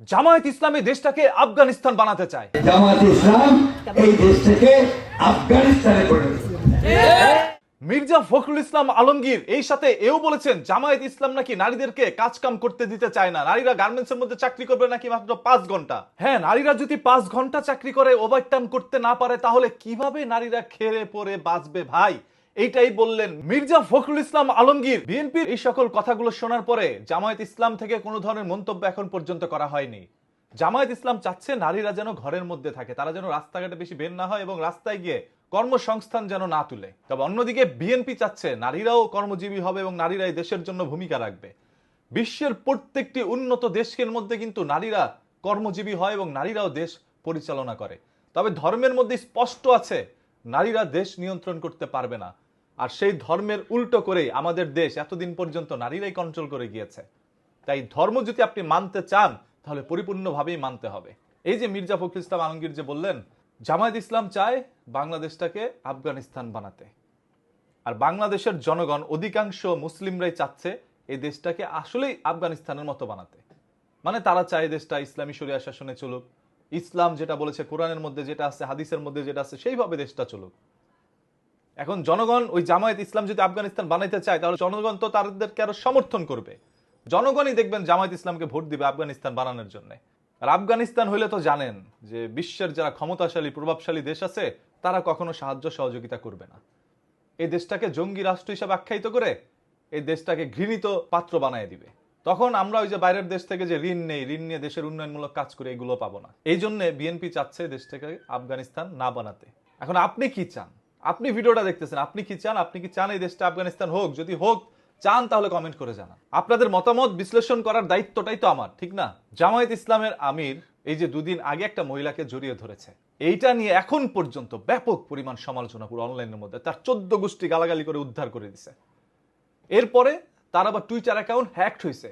জামায়াত ইসলামী দেশটাকে আফগানিস্তান বানাতে চায়। জামাত ইসলাম এই দেশটাকে আফগানিস্তানে পরিণত মির্জা ফখরুল ইসলাম আলমগীর এই সাথে এও বলেছেন জামায়াত ইসলাম নাকি নারীদেরকে কাজ কাম করতে দিতে চায় না। নারীরা গার্মেন্টস এর মধ্যে চাকরি করবে নাকি মাত্র পাঁচ ঘণ্টা? হ্যাঁ নারীরা যদি পাঁচ ঘণ্টা চাকরি করে ওভার টাইম করতে না পারে তাহলে কীভাবে নারীরা খেলে পরে বাঁচবে ভাই? এইটাই বললেন মির্জা ফখরুল ইসলাম আলমগীর। বিএনপির এই সকল কথাগুলো শোনার পরে জামায়াত ইসলাম থেকে কোনো ধরনের মন্তব্য এখন পর্যন্ত করা হয়নি। জামায়াত ইসলাম চাচ্ছে নারীরা যেন ঘরের মধ্যে থাকে, তারা যেন রাস্তাঘাটে বেশি বের না হয় এবং রাস্তায় গিয়ে কর্মসংস্থান যেন না তুলে। তবে অন্যদিকে বিএনপি চাচ্ছে নারীরাও কর্মজীবী হবে এবং নারীরাই দেশের জন্য ভূমিকা রাখবে। বিশ্বের প্রত্যেকটি উন্নত দেশের মধ্যে কিন্তু নারীরা কর্মজীবী হয় এবং নারীরাও দেশ পরিচালনা করে। তবে ধর্মের মধ্যে স্পষ্ট আছে, নারীরা দেশ নিয়ন্ত্রণ করতে পারবে না। আর সেই ধর্মের উল্টো করেই আমাদের দেশ এতদিন পর্যন্ত নারীরাই কন্ট্রোল করে গিয়েছে। তাই ধর্ম যদি আপনি মানতে চান, তাহলে পরিপূর্ণভাবেই মানতে হবে। এই যে মির্জা ফখরুল ইসলাম আলমগীর যে বললেন, জামায়াত ইসলাম চায় বাংলাদেশটাকে আফগানিস্তান বানাতে। আর বাংলাদেশের জনগণ, অধিকাংশ মুসলিমরাই চাচ্ছে এই দেশটাকে আসলেই আফগানিস্তানের মতো বানাতে। মানে তারা চায় দেশটা ইসলামী শরিয়া শাসনে চলুক। ইসলাম যেটা বলেছে কোরআনের মধ্যে যেটা আছে, হাদিসের মধ্যে যেটা আছে, সেইভাবে দেশটা চলুক। এখন জনগণ, ওই জামায়াত ইসলাম যদি আফগানিস্তান বানাইতে চায়, তাহলে জনগণ তো তাদেরকে আরও সমর্থন করবে। জনগণই দেখবেন জামায়াত ইসলামকে ভোট দিবে আফগানিস্তান বানানোর জন্য। আর আফগানিস্তান হইলে তো জানেন যে বিশ্বের যারা ক্ষমতাশালী, প্রভাবশালী দেশ আছে, তারা কখনো সাহায্য সহযোগিতা করবে না। এই দেশটাকে জঙ্গি রাষ্ট্র হিসাবে আখ্যায়িত করে এই দেশটাকে ঘৃণিত পাত্র বানায় দিবে। তখন আমরা ওই যে বাইরের দেশ থেকে যে ঋণ নেই, ঋণ নিয়ে দেশের উন্নয়নমূলক কাজ করে এগুলো পাবো না। এই জন্য বিএনপি চাচ্ছে দেশটাকে আফগানিস্তান না বানাতে। এখন আপনি কি চান? আপনি ভিডিওটা দেখতেছেন, আপনি কি চান? আপনি কি চান এই দেশটা আফগানিস্তান হোক? যদি হোক, চান তাহলে কমেন্ট করে জানান। আপনাদের মতামত বিশ্লেষণ করার দায়িত্বটাই তো আমার, ঠিক না? জামায়াত ইসলামের আমির এই যে দুদিন আগে একটা মহিলাকে জড়িয়ে ধরেছে, এইটা নিয়ে এখন পর্যন্ত ব্যাপক পরিমাণ সমালোচনা পুরো অনলাইনের মধ্যে। তার চোদ্দ গোষ্ঠী গালাগালি করে উদ্ধার করে দিছে। এরপরে তার আবার টুইটার অ্যাকাউন্ট হ্যাকড হয়েছে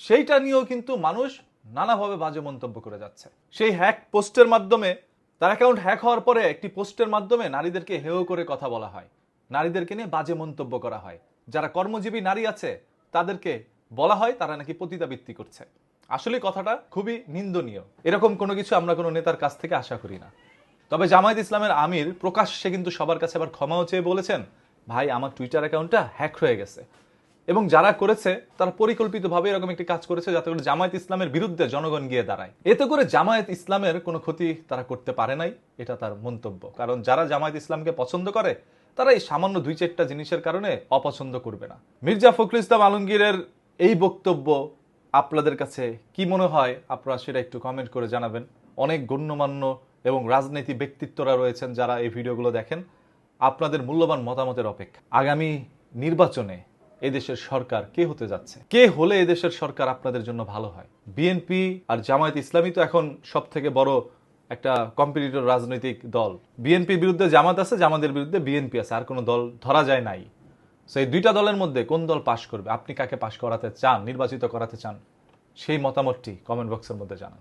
সেইটা নিয়েও কিন্তু মানুষ নানাভাবে বাজে মন্তব্য করে যাচ্ছে। সেই হ্যাক পোস্টের মাধ্যমে তার অ্যাকাউন্ট হ্যাক হওয়ার পরে একটি পোস্টের মাধ্যমে নারীদেরকে হেয় করে কথা বলা হয়। নারীদেরকে নিয়ে বাজে মন্তব্য করা হয়। যারা কর্মজীবী নারী আছে, তাদেরকে বলা হয় তারা নাকি পতিতাবৃত্তি করছে। আসলে কথাটা খুবই নিন্দনীয়। এরকম কোনো কিছু আমরা কোনো নেতার কাছ থেকে আশা করি না। তবে জামায়াত ইসলামের আমির প্রকাশ্যে কিন্তু সবার কাছে আবার ক্ষমাও চেয়ে বলেছেন, ভাই, আমার টুইটার অ্যাকাউন্টটা হ্যাক হয়ে গেছে। এবং যারা করেছে, তারা পরিকল্পিতভাবে এরকম একটি কাজ করেছে যাতে করে জামায়াত ইসলামের বিরুদ্ধে জনগণ গিয়ে দাঁড়ায়। এতে করে জামায়াত ইসলামের কোনো ক্ষতি তারা করতে পারে নাই, এটা তার মন্তব্য। কারণ যারা জামায়াত ইসলামকে পছন্দ করে, তারা এই সামান্য দুই চারটা জিনিসের কারণে অপছন্দ করবে না। মির্জা ফখরুল ইসলাম আলমগীরের এই বক্তব্য আপনাদের কাছে কি মনে হয়? আপনারা সেটা একটু কমেন্ট করে জানাবেন। অনেক গণ্যমান্য এবং রাজনীতি ব্যক্তিত্বরা রয়েছেন যারা এই ভিডিওগুলো দেখেন। আপনাদের মূল্যবান মতামতের অপেক্ষা। আগামী নির্বাচনে এদেশের সরকার কে হতে যাচ্ছে? কে হলে এদেশের সরকার আপনাদের জন্য ভালো হয়? বিএনপি আর জামায়াত ইসলামী তো এখন সব থেকে বড় একটা কম্পিটিটর রাজনৈতিক দল। বিএনপির বিরুদ্ধে জামাত আছে, জামাতের বিরুদ্ধে বিএনপি আছে, আর কোনো দল ধরা যায় নাই। সেই দুইটা দলের মধ্যে কোন দল পাশ করবে? আপনি কাকে পাশ করাতে চান, নির্বাচিত করাতে চান? সেই মতামতটি কমেন্ট বক্সের মধ্যে জানান।